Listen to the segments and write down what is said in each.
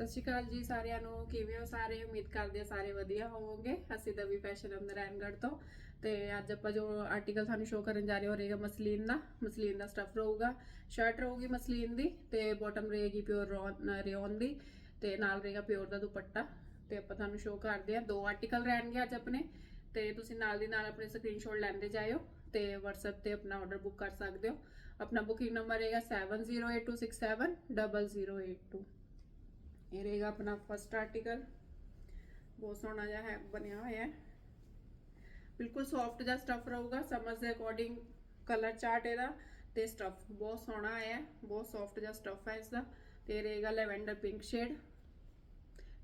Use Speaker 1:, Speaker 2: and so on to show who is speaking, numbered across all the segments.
Speaker 1: ਸਤਿ ਸ਼੍ਰੀ ਅਕਾਲ ਜੀ ਸਾਰਿਆਂ ਨੂੰ। ਕਿਵੇਂ ਹੋ ਸਾਰੇ? ਉਮੀਦ ਕਰਦੇ ਆ ਸਾਰੇ ਵਧੀਆ ਹੋਵੋਗੇ। ਅਸੀਂ ਦਵੀ ਫੈਸ਼ਨ ਅਮਨਰਾਇਣਗੜ੍ਹ ਤੋਂ। ਤੇ ਅੱਜ ਆਪਾਂ ਜੋ ਆਰਟੀਕਲ ਤੁਹਾਨੂੰ ਸ਼ੋਅ ਕਰਨ ਜਾ ਰਹੇ ਹੋ ਰਹੇਗਾ ਮਸਲੀਨ ਦਾ। ਮਸਲੀਨ ਦਾ ਸਟਫ ਰਹੂਗਾ। ਸ਼ਰਟ ਰਹੂਗੀ ਮਸਲੀਨ ਦੀ ਤੇ ਬਾਟਮ ਰਹੇਗੀ ਪਿਓਰ ਰਿਓਨ ਦੀ ਤੇ ਨਾਲ ਰਹੇਗਾ ਪਿਓਰ ਦਾ ਦੁਪੱਟਾ। ਤੇ ਆਪਾਂ ਤੁਹਾਨੂੰ ਸ਼ੋਅ ਕਰਦੇ ਆ ਦੋ ਆਰਟੀਕਲ ਰਹਿਣਗੇ ਅੱਜ ਆਪਣੇ। ਤੇ ਤੁਸੀਂ ਨਾਲ ਦੀ ਨਾਲ ਆਪਣੇ ਸਕਰੀਨਸ਼ਾਟ ਲੈਂਦੇ ਜਾਇਓ ਤੇ WhatsApp ਤੇ ਆਪਣਾ ਆਰਡਰ ਬੁੱਕ ਕਰ ਸਕਦੇ ਹੋ। ਆਪਣਾ ਬੁਕਿੰਗ ਨੰਬਰ ਰਹੇਗਾ 7082670082 ਇਹ ਰਹੇਗਾ ਆਪਣਾ ਫਸਟ ਆਰਟੀਕਲ ਬਹੁਤ ਸੋਹਣਾ ਜਿਹਾ ਹੈ, ਬਣਿਆ ਹੋਇਆ ਹੈ। ਬਿਲਕੁਲ ਸੌਫਟ ਜਿਹਾ ਸਟਫ ਰਹੂਗਾ, ਸਮਝ ਦੇ ਅਕੋਰਡਿੰਗ ਕਲਰ ਚਾਰਟ ਇਹਦਾ ਤੇ ਸਟਫ ਬਹੁਤ ਸੋਹਣਾ ਆਇਆ ਹੈ, ਬਹੁਤ ਸੌਫਟ ਜਿਹਾ ਸਟਫ ਹੈ ਇਸਦਾ। ਤੇ ਇਹ ਰਹੇਗਾ ਲੈਵੈਂਡਰ ਪਿੰਕ ਸ਼ੇਡ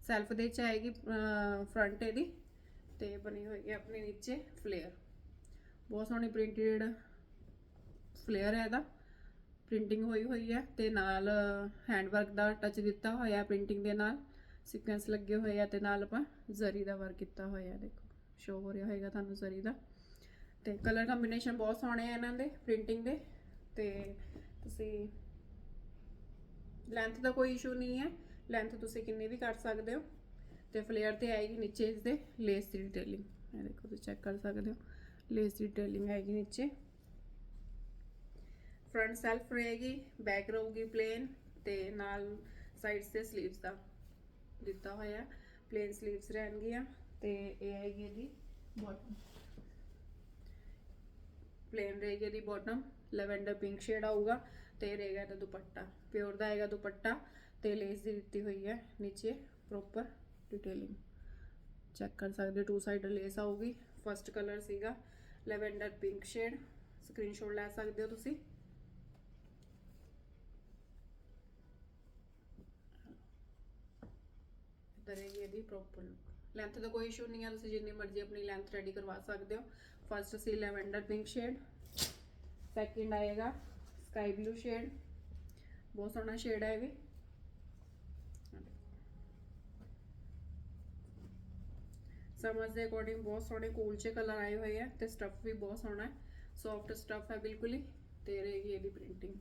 Speaker 1: ਸੈਲਫ ਦੇ ਚ ਆਏਗੀ ਫਰੰਟ ਇਹਦੀ। ਤੇ ਬਣੀ ਹੋਏਗੀ ਆਪਣੇ ਨੀਚੇ ਫਲੇਅਰ ਬਹੁਤ ਸੋਹਣੀ ਪ੍ਰਿੰਟਡ ਫਲੇਅਰ ਹੈ ਇਹਦਾ। ਪ੍ਰਿੰਟਿੰਗ ਹੋਈ ਹੋਈ ਹੈ ਤੇ ਨਾਲ ਹੈਂਡ ਵਰਕ ਦਾ ਟੱਚ ਦਿੱਤਾ ਹੋਇਆ ਪ੍ਰਿੰਟਿੰਗ ਦੇ ਨਾਲ। ਸੀਕੁਐਂਸ ਲੱਗੇ ਹੋਏ ਆ ਤੇ ਨਾਲ ਆਪਾਂ ਜ਼ਰੀ ਦਾ ਵਰਕ ਕੀਤਾ ਹੋਇਆ ਦੇਖੋ। ਸ਼ੋ ਹੋ ਰਿਹਾ ਹੋਏਗਾ ਤੁਹਾਨੂੰ ਜ਼ਰੀ ਦਾ। ਤੇ ਕਲਰ ਕੰਬੀਨੇਸ਼ਨ ਬਹੁਤ ਸੋਹਣੇ ਆ ਇਹਨਾਂ ਦੇ ਪ੍ਰਿੰਟਿੰਗ ਦੇ। ਤੇ ਤੁਸੀਂ ਲੈਂਥ ਦਾ ਕੋਈ ਇਸ਼ੂ ਨਹੀਂ ਹੈ। ਲੈਂਥ ਤੁਸੀਂ ਕਿੰਨੀ ਵੀ ਕਰ ਸਕਦੇ ਹੋ। ਤੇ ਫਲੇਅਰ ਤੇ ਆਏਗੀ ਨੀਚੇ ਇਸ ਦੇ ਲੇਸ ਦੀ ਡਿਟੇਲਿੰਗ ਇਹ ਦੇਖੋ, ਤੁਸੀਂ ਚੈੱਕ ਕਰ ਸਕਦੇ ਹੋ। ਲੇਸ ਦੀ ਡਿਟੇਲਿੰਗ ਆਏਗੀ ਨੀਚੇ। ਫਰੰਟ ਸੈਲਫ ਰਹੇਗੀ ਬੈਕ ਰਹੂਗੀ ਪਲੇਨ ਤੇ ਨਾਲ ਸਾਈਡਸ ਤੇ 슬ੀਵਸ ਦਾ ਦਿੱਤਾ ਹੋਇਆ। ਪਲੇਨ 슬ੀਵਸ ਰਹਿਣਗੀਆਂ ਤੇ ਇਹ ਆਏਗੀ ਇਹਦੀ ਬਾਟਮ ਪਲੇਨ ਰਹੇਗੀ ਇਹਦੀ ਬਾਟਮ ਲੈਵੈਂਡਰ ਪਿੰਕ ਸ਼ੇਡ ਆਊਗਾ ਤੇ ਇਹ ਰਹੇਗਾ ਇਹਦਾ ਦੁਪੱਟਾ। ਪਿਓਰ ਦਾ ਹੈਗਾ ਦੁਪੱਟਾ ਤੇ ਲੇਸ ਦੀ ਦਿੱਤੀ ਹੋਈ ਹੈ, ਨੀਚੇ ਪ੍ਰੋਪਰ ਡਿਟੇਲਿੰਗ ਚੈੱਕ ਕਰ ਸਕਦੇ ਹੋ ਟੂ ਸਾਈਡ ਲੇਸ ਆਊਗੀ। ਫਰਸਟ ਕਲਰ ਸੀਗਾ ਲੈਵੈਂਡਰ ਪਿੰਕ ਸ਼ੇਡ ਸਕਰੀਨਸ਼ਾਟ ਲੈ ਸਕਦੇ ਹੋ ਤੁਸੀਂ। ਇੱਧਰ ਇਹਦੀ ਪ੍ਰੋਪਰ ਲੁੱਕ ਲੈਂਥ ਦਾ ਕੋਈ ਇਸ਼ੂ ਨਹੀਂ ਹੈ ਤੁਸੀਂ ਜਿੰਨੀ ਮਰਜ਼ੀ ਆਪਣੀ ਲੈਂਥ ਰੈਡੀ ਕਰਵਾ ਸਕਦੇ ਹੋ। ਫਸਟ ਸੀ ਲੈਵੈਂਡਰ ਪਿੰਕ ਸ਼ੇਡ ਸੈਕਿੰਡ ਆਏਗਾ ਸਕਾਈ ਬਲੂ ਸ਼ੇਡ ਬਹੁਤ ਸੋਹਣਾ ਸ਼ੇਡ ਹੈ ਇਹ ਵੀ। ਸਮਝ ਦੇ ਅਕੋਰਡਿੰਗ ਬਹੁਤ ਸੋਹਣੇ ਕੂਲ ਚ ਕਲਰ ਆਏ ਹੋਏ ਆ ਤੇ ਸਟਫ ਵੀ ਬਹੁਤ ਸੋਹਣਾ ਹੈ। ਸੌਫਟ ਸਟਫ ਹੈ ਬਿਲਕੁਲ ਹੀ ਤੇ ਰਹੇਗੀ ਇਹਦੀ ਪ੍ਰਿੰਟਿੰਗ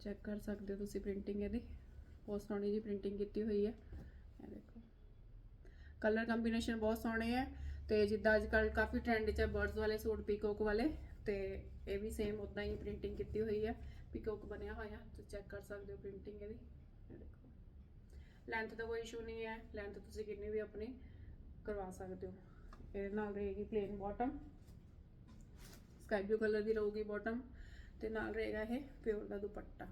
Speaker 1: ਚੈੱਕ ਕਰ ਸਕਦੇ ਹੋ ਤੁਸੀਂ ਪ੍ਰਿੰਟਿੰਗ ਇਹਦੀ। ਬਹੁਤ ਸੋਹਣੀ ਜੀ ਪ੍ਰਿੰਟਿੰਗ ਕੀਤੀ ਹੋਈ ਹੈ। ਇਹ ਦੇਖੋ। ਕਲਰ ਕੰਬੀਨੇਸ਼ਨ ਬਹੁਤ ਸੋਹਣੇ ਹੈ ਤੇ ਜਿੱਦਾਂ ਅੱਜ ਕੱਲ ਕਾਫੀ ਟ੍ਰੈਂਡ 'ਚ ਹੈ ਬਰਡਸ ਵਾਲੇ ਸੂਟ ਪੀਕੋਕ ਵਾਲੇ ਤੇ ਇਹ ਵੀ ਸੇਮ ਉਦਾਂ ਹੀ ਪ੍ਰਿੰਟਿੰਗ ਕੀਤੀ ਹੋਈ ਹੈ ਪੀਕੋਕ ਬਣਿਆ ਹੋਇਆ, ਤੁਸੀਂ ਚੈੱਕ ਕਰ ਸਕਦੇ ਹੋ ਪ੍ਰਿੰਟਿੰਗ ਇਹਦੀ। ਇਹ ਦੇਖੋ। ਲੈਂਥ ਦਾ ਕੋਈ ਇਸ਼ੂ ਨਹੀਂ ਹੈ ਲੈਂਥ ਤੁਸੀਂ ਕਿੰਨੀ ਵੀ ਆਪਣੀ ਕਰਵਾ ਸਕਦੇ ਹੋ। ਇਹਦੇ ਨਾਲ ਰਹੇਗੀ plain bottom sky blue colour ਦੀ ਰਹੂਗੀ ਬਾਟਮ ਤੇ ਨਾਲ ਰਹੇਗਾ ਇਹ ਪਿਓਰ ਦਾ ਦੁਪੱਟਾ।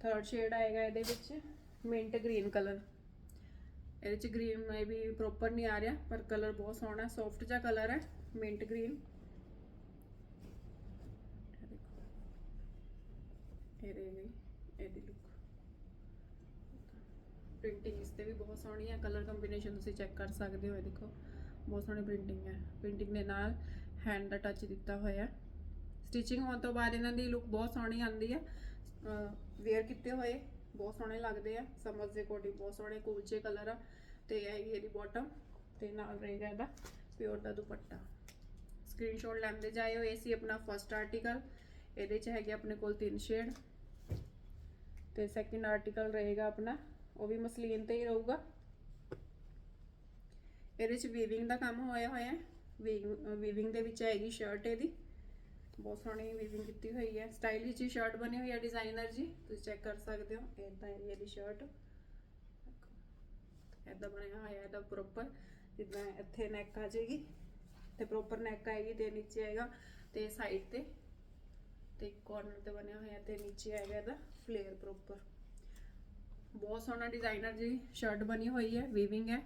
Speaker 1: ਥਰਡ ਸ਼ੇਡ ਆਏਗਾ ਇਹਦੇ ਵਿੱਚ ਮਿੰਟ ਗ੍ਰੀਨ ਕਲਰ ਇਹਦੇ ਚ ਗ੍ਰੀਨ ਮੇ ਵੀ ਪ੍ਰੋਪਰ ਨਹੀਂ ਆ ਰਿਹਾ, ਪਰ ਕਲਰ ਬਹੁਤ ਸੋਹਣਾ ਹੈ ਸੌਫਟ ਜਿਹਾ ਕਲਰ ਹੈ ਮਿੰਟ ਗ੍ਰੀਨ ਇਹ ਰਹੇਗੀ ਇਹਦੀ ਲੁੱਕ ਪ੍ਰਿੰਟਿੰਗ ਇਸ ਤੇ ਵੀ ਬਹੁਤ ਸੋਹਣੀ ਹੈ ਕਲਰ ਕੰਬੀਨੇਸ਼ਨ ਤੁਸੀਂ ਚੈੱਕ ਕਰ ਸਕਦੇ ਹੋ, ਇਹ ਦੇਖੋ। ਬਹੁਤ ਸੋਹਣੀ ਪ੍ਰਿੰਟਿੰਗ ਹੈ। ਪ੍ਰਿੰਟਿੰਗ ਦੇ ਨਾਲ ਹੈਂਡ ਦਾ ਟੱਚ ਦਿੱਤਾ ਹੋਇਆ ਹੈ। ਸਟਿਚਿੰਗ ਹੋਣ ਤੋਂ ਬਾਅਦ ਇਹਨਾਂ ਦੀ ਲੁੱਕ ਬਹੁਤ ਸੋਹਣੀ ਆਉਂਦੀ ਹੈ। ਵੇਅਰ ਕੀਤੇ ਹੋਏ। ਬਹੁਤ ਸੋਹਣੇ ਲੱਗਦੇ ਆ ਸਮਰ ਦੇ ਕੋਡੀ ਬਹੁਤ ਸੋਹਣੇ ਕੁਲਚੇ ਕਲਰ ਆ, ਤੇ ਇਹ ਹੈਗੀ ਇਹਦੀ ਬਾਟਮ ਤੇ ਨਾਲ ਰਹੇਗਾ ਇਹਦਾ ਪਿਓਰ ਦਾ ਦੁਪੱਟਾ। ਸਕਰੀਨਸ਼ਾਟ ਲੈਂਦੇ ਜਾਇਓ, ਇਹ ਸੀ ਆਪਣਾ ਫਰਸਟ ਆਰਟੀਕਲ ਇਹਦੇ ਚ ਹੈਗੇ ਆਪਣੇ ਕੋਲ ਤਿੰਨ ਸ਼ੇਡ ਤੇ ਸੈਕਿੰਡ ਆਰਟੀਕਲ ਰਹੇਗਾ ਆਪਣਾ, ਉਹ ਵੀ ਮਸਲੀਨ ਤੇ ਹੀ ਰਹੂਗਾ। ਇਹਦੇ ਚ ਵੀਵਿੰਗ ਦਾ ਕੰਮ ਹੋਇਆ ਹੋਇਆ ਹੈ ਵੀਵਿੰਗ ਦੇ ਵਿੱਚ ਆਏਗੀ ਸ਼ਰਟ ਇਹਦੀ। ਬਹੁਤ ਸੋਹਣੀ ਵੀਵਿੰਗ ਕੀਤੀ ਹੋਈ ਹੈ। ਸਟਾਈਲਿਸ਼ ਜੀ ਸ਼ਰਟ ਬਣੀ ਹੋਈ ਹੈ ਡਿਜ਼ਾਈਨਰ ਜੀ। ਤੁਸੀਂ ਚੈੱਕ ਕਰ ਸਕਦੇ ਹੋ। ਇਦਾਂ ਹੈ ਇਹਦੀ ਸ਼ਰਟ ਇਦਾਂ ਬਣਿਆ ਹੋਇਆ ਇਹਦਾ ਪ੍ਰੋਪਰ ਜਿੱਦਾਂ ਇੱਥੇ ਨੈਕ ਆ ਜਾਏਗੀ ਤੇ ਪ੍ਰੋਪਰ ਨੈਕ ਆਏਗੀ ਤੇ ਨੀਚੇ ਆਏਗਾ ਤੇ ਸਾਈਡ ਤੇ। ਤੇ ਕੋਰਨਰ ਤੇ ਬਣਿਆ ਹੋਇਆ ਤੇ ਨੀਚੇ ਆਏਗਾ ਇਹਦਾ ਫਲੇਅਰ ਪ੍ਰੋਪਰ ਬਹੁਤ ਸੋਹਣਾ ਡਿਜ਼ਾਈਨਰ ਜੀ ਸ਼ਰਟ ਬਣੀ ਹੋਈ ਹੈ ਵੀਵਿੰਗ ਹੈ।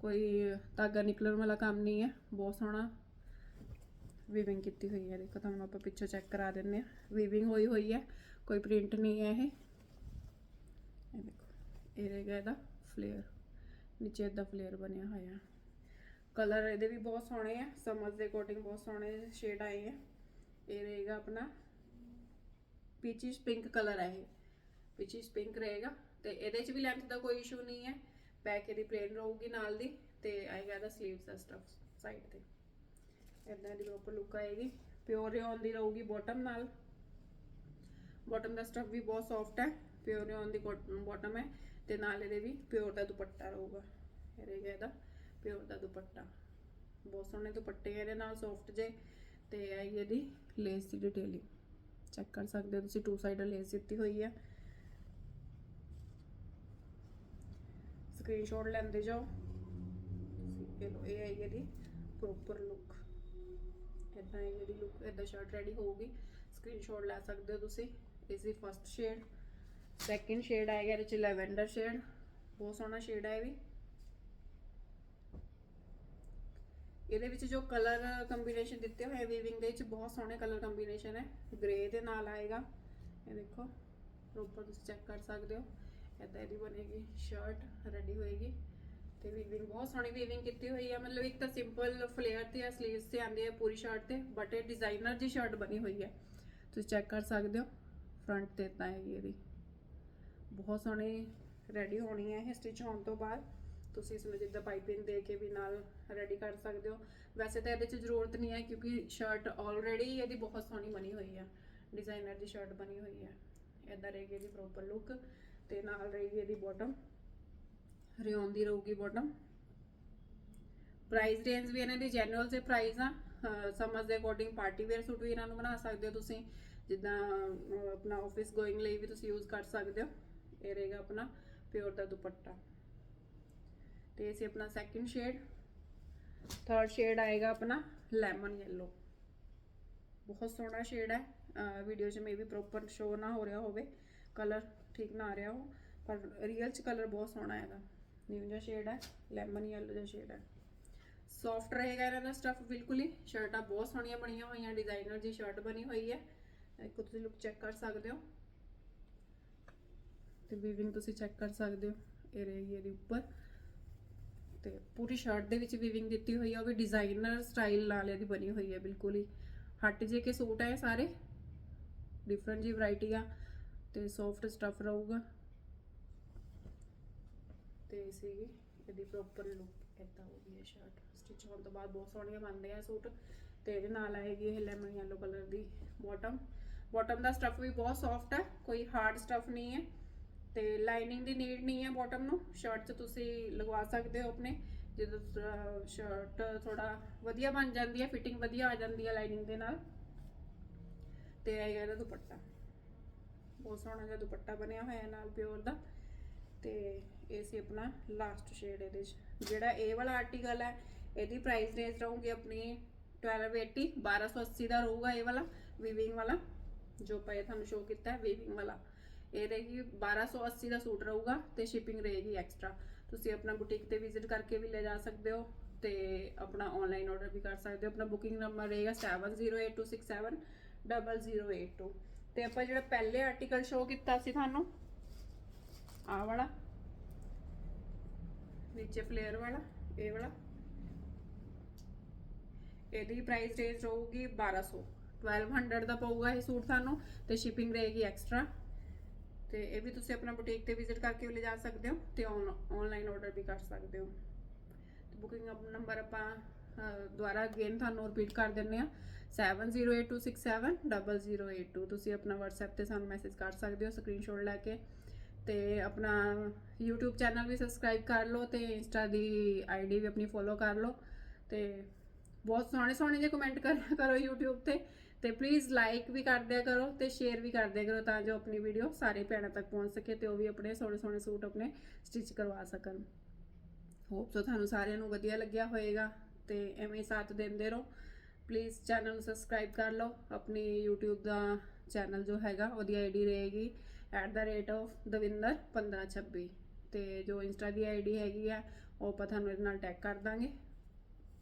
Speaker 1: ਕੋਈ ਧਾਗਾ ਨਿਕਲਣ ਵਾਲਾ ਕੰਮ ਨਹੀਂ ਹੈ। ਬਹੁਤ ਸੋਹਣਾ ਵੀਵਿੰਗ ਕੀਤੀ ਹੋਈ ਹੈ। ਦੇਖੋ, ਤੁਹਾਨੂੰ ਆਪਾਂ ਪਿੱਛੋਂ ਚੈੱਕ ਕਰਾ ਦਿੰਨੇ ਆ ਵੀਵਿੰਗ ਹੋਈ ਹੋਈ ਹੈ। ਕੋਈ ਪ੍ਰਿੰਟ ਨਹੀਂ ਹੈ ਇਹ। ਇਹ ਦੇਖੋ, ਇਹ ਰਹੇਗਾ ਇਹਦਾ ਫਲੇਅਰ ਨੀਚੇ ਇਹਦਾ ਫਲੇਅਰ ਬਣਿਆ ਹੋਇਆ। ਕਲਰ ਇਹਦੇ ਵੀ ਬਹੁਤ ਸੋਹਣੇ ਆ। ਸਮਝ ਦੇ ਅਕੋਰਡਿੰਗ ਬਹੁਤ ਸੋਹਣੇ ਸ਼ੇਡ ਆਏ ਆ। ਇਹ ਰਹੇਗਾ ਆਪਣਾ ਪੀਚਿਸ਼ ਪਿੰਕ ਕਲਰ ਹੈ ਇਹ। ਪੀਚਿਸ਼ ਪਿੰਕ ਰਹੇਗਾ ਤੇ ਇਹਦੇ 'ਚ ਵੀ ਲੈਂਥ ਦਾ ਕੋਈ ਇਸ਼ੂ ਨਹੀਂ ਹੈ। ਬੈਕ ਇਹਦੀ ਪਲੇਨ ਰਹੂਗੀ ਨਾਲ ਦੀ। ਤੇ ਆਏਗਾ ਇਹਦਾ 슬ੀਵਸ ਦਾ ਸਟਫ ਸਾਈਡ ਤੇ। ਇਦਾਂ ਦੀ ਪ੍ਰੋਪਰ ਲੁੱਕ ਆਏਗੀ। ਪਿਓਰ ਰਿਓਨ ਦੀ ਰਹੂਗੀ ਬਾਟਮ ਨਾਲ। ਬਾਟਮ ਦਾ ਸਟਫ ਵੀ ਬਹੁਤ ਸੌਫਟ ਹੈ। ਪਿਓਰ ਰਿਓਨ ਦੀ ਬਾਟਮ ਹੈ। ਤੇ ਨਾਲ ਇਹਦੇ ਵੀ ਪਿਓਰ ਦਾ ਦੁਪੱਟਾ ਰਹੂਗਾ। ਇਹ ਰਹੇਗਾ ਇਹਦਾ ਪਿਓਰ ਦਾ ਦੁਪੱਟਾ। ਬਹੁਤ ਸੋਹਣੇ ਦੁਪੱਟੇ ਇਹਦੇ ਨਾਲ ਸੌਫਟ ਜੇ। ਤੇ ਆਈ ਇਹਦੀ ਲੇਸ ਦੀ ਡਿਟੇਲਿੰਗ ਚੈੱਕ ਕਰ ਸਕਦੇ ਹੋ ਤੁਸੀਂ ਟੂ ਸਾਈਡ ਲੇਸ ਦਿੱਤੀ ਹੋਈ ਹੈ ਸਕਰੀਨਸ਼ਾਟ ਲੈਂਦੇ ਜਾਓ। ਇਹ ਲਓ, ਇਹ ਆਈ ਇਹਦੀ ਪ੍ਰੋਪਰ ਲੁੱਕ ਇਦਾਂ ਹੀ ਜਿਹੜੀ ਲੁੱਕ ਇਦਾਂ ਸ਼ਰਟ ਰੈਡੀ ਹੋਊਗੀ ਸਕਰੀਨਸ਼ਾਟ ਲੈ ਸਕਦੇ ਹੋ ਤੁਸੀਂ। ਇਸ ਦੀ ਫਸਟ ਸ਼ੇਡ ਸੈਕਿੰਡ ਸ਼ੇਡ ਆਏਗਾ, ਇਹਦੇ ਚ ਲੈਵੈਂਡਰ ਸ਼ੇਡ ਬਹੁਤ ਸੋਹਣਾ ਸ਼ੇਡ ਹੈ ਇਹ ਵੀ। ਇਹਦੇ ਵਿੱਚ ਜੋ ਕਲਰ ਕੰਬੀਨੇਸ਼ਨ ਦਿੱਤੇ ਹੋਏ ਵੀਵਿੰਗ ਦੇ ਵਿੱਚ ਬਹੁਤ ਸੋਹਣੇ ਕਲਰ ਕੰਬੀਨੇਸ਼ਨ ਹੈ ਗ੍ਰੇ ਦੇ ਨਾਲ ਆਏਗਾ। ਇਹ ਦੇਖੋ ਪ੍ਰੋਪਰ ਤੁਸੀਂ ਚੈੱਕ ਕਰ ਸਕਦੇ ਹੋ। ਇਦਾਂ ਇਹਦੀ ਬਣੇਗੀ ਸ਼ਰਟ ਰੈਡੀ ਹੋਏਗੀ। ਤੇ ਵੀਵਿੰਗ ਬਹੁਤ ਸੋਹਣੀ ਵੀਵਿੰਗ ਕੀਤੀ ਹੋਈ ਹੈ ਮਤਲਬ ਇੱਕ ਤਾਂ ਸਿੰਪਲ ਫਲੇਅਰ ਤੇ ਆ 슬ੀਵਸ ਤੇ ਆਂਦੀ ਹੈ ਪੂਰੀ ਸ਼ਰਟ ਤੇ ਬਟ ਇਹ ਡਿਜ਼ਾਈਨਰ ਦੀ ਸ਼ਰਟ ਬਣੀ ਹੋਈ ਹੈ ਤੁਸੀਂ ਚੈੱਕ ਕਰ ਸਕਦੇ ਹੋ ਫਰੰਟ ਤੇ ਤਾਂ ਹੈਗੀ ਇਹਦੀ। ਬਹੁਤ ਸੋਹਣੀ ਰੈਡੀ ਹੋਣੀ ਹੈ ਇਹ ਸਟਿਚ ਹੋਣ ਤੋਂ ਬਾਅਦ। ਤੁਸੀਂ ਇਸ ਨੂੰ ਜਿੱਦਾਂ ਪਾਈਪਿੰਗ ਦੇ ਕੇ ਵੀ ਨਾਲ ਰੈਡੀ ਕਰ ਸਕਦੇ ਹੋ। ਵੈਸੇ ਤਾਂ ਇਹਦੇ 'ਚ ਜ਼ਰੂਰਤ ਨਹੀਂ ਹੈ ਕਿਉਂਕਿ ਸ਼ਰਟ ਆਲਰੇਡੀ ਇਹਦੀ ਬਹੁਤ ਸੋਹਣੀ ਬਣੀ ਹੋਈ ਹੈ ਡਿਜ਼ਾਈਨਰ ਦੀ ਸ਼ਰਟ ਬਣੀ ਹੋਈ ਹੈ ਇਦਾਂ ਰਹੇਗੀ ਇਹਦੀ ਪ੍ਰੋਪਰ ਲੁੱਕ ਤੇ ਨਾਲ ਰਹੇਗੀ ਇਹਦੀ ਬਾਟਮ ਰਿਓਨ ਦੀ ਰਹੂਗੀ ਬਾਟਮ ਪ੍ਰਾਈਸ ਰੇਂਜ ਵੀ ਇਹਨਾਂ ਦੀ ਜੈਨੂਅਲ ਸੇ ਪ੍ਰਾਈਸ ਆ ਸਮਝ ਦੇ ਅਕੋਰਡਿੰਗ ਪਾਰਟੀ ਵੇਅਰ ਸੂਟ ਵੀ ਇਹਨਾਂ ਨੂੰ ਬਣਾ ਸਕਦੇ ਹੋ ਤੁਸੀਂ। ਜਿੱਦਾਂ ਆਪਣਾ ਆਫਿਸ ਗੋਇੰਗ ਲਈ ਵੀ ਤੁਸੀਂ ਯੂਜ਼ ਕਰ ਸਕਦੇ ਹੋ। ਇਹ ਰਹੇਗਾ ਆਪਣਾ ਪਿਓਰ ਦਾ ਦੁਪੱਟਾ। ਤੇ ਇਹ ਸੀ ਆਪਣਾ ਸੈਕਿੰਡ ਸ਼ੇਡ ਥਰਡ ਸ਼ੇਡ ਆਏਗਾ ਆਪਣਾ ਲੈਮਨ ਯੈਲੋ ਬਹੁਤ ਸੋਹਣਾ ਸ਼ੇਡ ਹੈ। ਵੀਡੀਓ 'ਚ ਮੇਬੀ ਪ੍ਰੋਪਰ ਸ਼ੋ ਨਾ ਹੋ ਰਿਹਾ ਹੋਵੇ। ਕਲਰ ਠੀਕ ਨਾ ਆ ਰਿਹਾ ਹੋ, ਪਰ ਰੀਅਲ 'ਚ ਕਲਰ ਬਹੁਤ ਸੋਹਣਾ ਹੈਗਾ। ਨਿਊ ਜਿਹਾ ਸ਼ੇਡ ਹੈ ਲੈਮਨ ਯੈਲੋ ਜਿਹਾ ਸ਼ੇਡ ਹੈ। ਸੌਫਟ ਰਹੇਗਾ ਇਹਨਾਂ ਦਾ ਸਟਫ ਬਿਲਕੁਲ ਹੀ। ਸ਼ਰਟਾਂ ਬਹੁਤ ਸੋਹਣੀਆਂ ਬਣੀਆਂ ਹੋਈਆਂ ਡਿਜ਼ਾਈਨਰ ਦੀ ਸ਼ਰਟ ਬਣੀ ਹੋਈ ਹੈ। ਇੱਕ ਤੁਸੀਂ ਲੁੱਕ ਚੈੱਕ ਕਰ ਸਕਦੇ ਹੋ। ਤੇ ਵੀਵਿੰਗ ਤੁਸੀਂ ਚੈੱਕ ਕਰ ਸਕਦੇ ਹੋ, ਇਹ ਰਹੇਗੀ ਇਹਦੇ ਉੱਪਰ। ਤੇ ਪੂਰੀ ਸ਼ਰਟ ਦੇ ਵਿੱਚ ਵੀਵਿੰਗ ਦਿੱਤੀ ਹੋਈ ਹੈ, ਉਹ ਵੀ ਡਿਜ਼ਾਈਨਰ ਸਟਾਈਲ ਨਾਲ ਇਹਦੀ ਬਣੀ ਹੋਈ ਹੈ, ਬਿਲਕੁਲ ਹੀ। ਹੱਟ ਜੇ ਕੇ ਸੂਟ ਹੈ ਇਹ ਸਾਰੇ। ਡਿਫਰੈਂਟ ਜੀ ਵੈਰਾਈਟੀ ਆ। ਤੇ ਸੌਫਟ ਸਟਫ ਰਹੂਗਾ। ਤੇ ਸੀਗੀ, ਇਹਦੀ ਪ੍ਰੋਪਰ ਲੁੱਕ ਇਦਾਂ ਗਈ ਹੈ ਸ਼ਰਟ ਸਟਿਚ ਹੋਣ ਤੋਂ ਬਾਅਦ ਬਹੁਤ ਸੋਹਣੀਆਂ ਬਣਦੇ ਆ ਸੂਟ। ਤੇ ਇਹਦੇ ਨਾਲ ਆਏਗੀ ਇਹ ਲੈਮਨ ਯੈਲੋ ਕਲਰ ਦੀ ਬਾਟਮ ਬਾਟਮ ਦਾ ਸਟਫ ਵੀ ਬਹੁਤ ਸੌਫਟ ਹੈ, ਕੋਈ ਹਾਰਡ ਸਟਫ ਨਹੀਂ ਹੈ। ਤੇ ਲਾਈਨਿੰਗ ਦੀ ਨੀਡ ਨਹੀਂ ਹੈ ਬਾਟਮ ਨੂੰ। ਸ਼ਰਟ 'ਚ ਤੁਸੀਂ ਲਗਵਾ ਸਕਦੇ ਹੋ ਆਪਣੇ। ਜਦੋਂ ਸ਼ਰਟ ਥੋੜਾ ਵਧੀਆ ਬਣ ਜਾਂਦੀ ਹੈ ਫਿਟਿੰਗ ਵਧੀਆ ਆ ਜਾਂਦੀ ਹੈ ਲਾਈਨਿੰਗ ਦੇ ਨਾਲ। ਤੇ ਆਏਗਾ ਇਹਦਾ ਦੁਪੱਟਾ। ਬਹੁਤ ਸੋਹਣਾ ਜਿਹਾ ਦੁਪੱਟਾ ਬਣਿਆ ਹੋਇਆ ਹੈ ਨਾਲ ਪਿਓਰ ਦਾ। ਤੇ ਇਹ ਸੀ ਆਪਣਾ ਲਾਸਟ ਸ਼ੇਡ ਇਹਦੇ 'ਚ। ਜਿਹੜਾ ਇਹ ਵਾਲਾ ਆਰਟੀਕਲ ਹੈ, ਇਹਦੀ ਪ੍ਰਾਈਸ ਰੇਂਜ ਰਹੂਗੀ ਆਪਣੀ 1280 1280 ਦਾ ਰਹੂਗਾ ਇਹ ਵਾਲਾ ਵੀਵਿੰਗ ਵਾਲਾ, ਜੋ ਪਏ ਤੁਹਾਨੂੰ ਸ਼ੋ ਕੀਤਾ ਹੈ ਵੀਵਿੰਗ ਵਾਲਾ। ਇਹ ਰਹੇਗੀ 1280 ਦਾ ਸੂਟ ਰਹੂਗਾ ਤੇ ਸ਼ਿਪਿੰਗ ਰਹੇਗੀ ਐਕਸਟਰਾ ਤੁਸੀਂ ਆਪਣਾ ਬੁਟੀਕ ਤੇ ਵਿਜ਼ਿਟ ਕਰਕੇ ਵੀ ਲੈ ਜਾ ਸਕਦੇ ਹੋ ਤੇ ਆਪਣਾ ਆਨਲਾਈਨ ਆਰਡਰ ਵੀ ਕਰ ਸਕਦੇ ਹੋ। ਆਪਣਾ ਬੁਕਿੰਗ ਨੰਬਰ ਰਹੇਗਾ 7082670082 ਤੇ ਆਪਾਂ ਜਿਹੜਾ ਪਹਿਲੇ ਆਰਟੀਕਲ ਸ਼ੋ ਕੀਤਾ ਸੀ ਤੁਹਾਨੂੰ ਆ ਵਾਲਾ ਨੀਚੇ ਫਲੇਅਰ ਵਾਲਾ ਇਹ ਵਾਲਾ। ਇਹਦੀ ਪ੍ਰਾਈਸ ਰੇਂਜ ਰਹੂਗੀ 1200 1200 ਦਾ ਪਊਗਾ ਇਹ ਸੂਟ ਤੁਹਾਨੂੰ ਤੇ ਸ਼ਿਪਿੰਗ ਰਹੇਗੀ ਐਕਸਟਰਾ ਤੇ ਇਹ ਵੀ ਤੁਸੀਂ ਆਪਣਾ ਬੁਟੀਕ ਤੇ ਵਿਜ਼ਿਟ ਕਰਕੇ ਵੀ ਲੈ ਜਾ ਸਕਦੇ ਹੋ ਤੇ ਆਨਲਾਈਨ ਆਰਡਰ ਵੀ ਕਰ ਸਕਦੇ ਹੋ। ਤੇ ਬੁਕਿੰਗ ਨੰਬਰ ਆਪਾਂ ਅਹ, ਦੁਬਾਰਾ ਅਗੇਨ ਤੁਹਾਨੂੰ ਰਿਪੀਟ ਕਰ ਦਿੰਨੇ ਆ 7082670082 ਤੁਸੀਂ ਆਪਣਾ WhatsApp ਤੇ ਸਾਨੂੰ ਮੈਸੇਜ ਕਰ ਸਕਦੇ ਹੋ ਸਕਰੀਨਸ਼ਾਟ ਲੈ ਕੇ। ਤੇ ਆਪਣਾ YouTube ਚੈਨਲ ਵੀ ਸਬਸਕ੍ਰਾਈਬ ਕਰ ਲਓ ਤੇ ਇੰਸਟਾ ਦੀ ਆਈਡੀ ਵੀ ਆਪਣੀ ਫੋਲੋ ਕਰ ਲਓ ਤੇ ਬਹੁਤ ਸੋਹਣੇ ਸੋਹਣੇ ਜਿਹੇ ਕਮੈਂਟ ਕਰਿਆ ਕਰੋ YouTube ਤੇ ਤੇ ਪਲੀਜ਼ ਲਾਈਕ ਵੀ ਕਰ ਦਿਆ ਕਰੋ ਤੇ ਸ਼ੇਅਰ ਵੀ ਕਰ ਦਿਆ ਕਰੋ ਤਾਂ ਜੋ ਆਪਣੀ ਵੀਡੀਓ ਸਾਰੇ ਭੈਣਾਂ ਤੱਕ ਪਹੁੰਚ ਸਕੇ ਤੇ ਉਹ ਵੀ ਆਪਣੇ ਸੋਹਣੇ ਸੋਹਣੇ ਸੂਟ ਆਪਣੇ ਸਟਿਚ ਕਰਵਾ ਸਕਣ। ਹੋਪ ਸੋ ਤੁਹਾਨੂੰ ਸਾਰਿਆਂ ਨੂੰ ਵਧੀਆ ਲੱਗਿਆ ਹੋਵੇਗਾ ਤੇ ਐਵੇਂ ਹੀ ਸਾਥ ਦਿੰਦੇ ਰਹੋ। ਪਲੀਜ਼ ਚੈਨਲ ਨੂੰ ਸਬਸਕ੍ਰਾਈਬ ਕਰ ਲਓ। ਆਪਣੀ YouTube ਦਾ ਚੈਨਲ ਜੋ ਹੈਗਾ ਉਹਦੀ ਆਈਡੀ ਰਹੇਗੀ। At the rate @of Davinder 1526 ਤੇ ਜੋ ਇੰਸਟਾ ਦੀ ਆਈਡੀ ਹੈਗੀ ਆ, ਉਹ ਆਪਾਂ ਤੁਹਾਨੂੰ ਇਹਦੇ ਨਾਲ ਟੈਗ ਕਰ ਦਾਂਗੇ।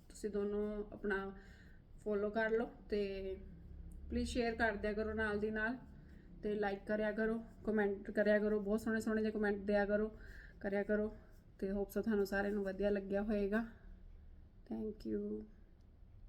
Speaker 1: ਤੁਸੀਂ ਦੋਨੋਂ ਆਪਣਾ ਫੋਲੋ ਕਰ ਲਓ ਤੇ ਪਲੀਜ਼ ਸ਼ੇਅਰ ਕਰ ਦਿਆ ਕਰੋ ਨਾਲ ਦੀ ਨਾਲ। ਤੇ ਲਾਈਕ ਕਰਿਆ ਕਰੋ ਕਮੈਂਟ ਕਰਿਆ ਕਰੋ, ਬਹੁਤ ਸੋਹਣੇ ਸੋਹਣੇ ਜਿਹੇ ਕਮੈਂਟ ਦਿਆ ਕਰੋ, ਕਰਿਆ ਕਰੋ। ਤੇ ਹੋਪਸ ਤੁਹਾਨੂੰ ਸਾਰਿਆਂ ਨੂੰ ਵਧੀਆ ਲੱਗਿਆ ਹੋਵੇਗਾ ਥੈਂਕ ਯੂ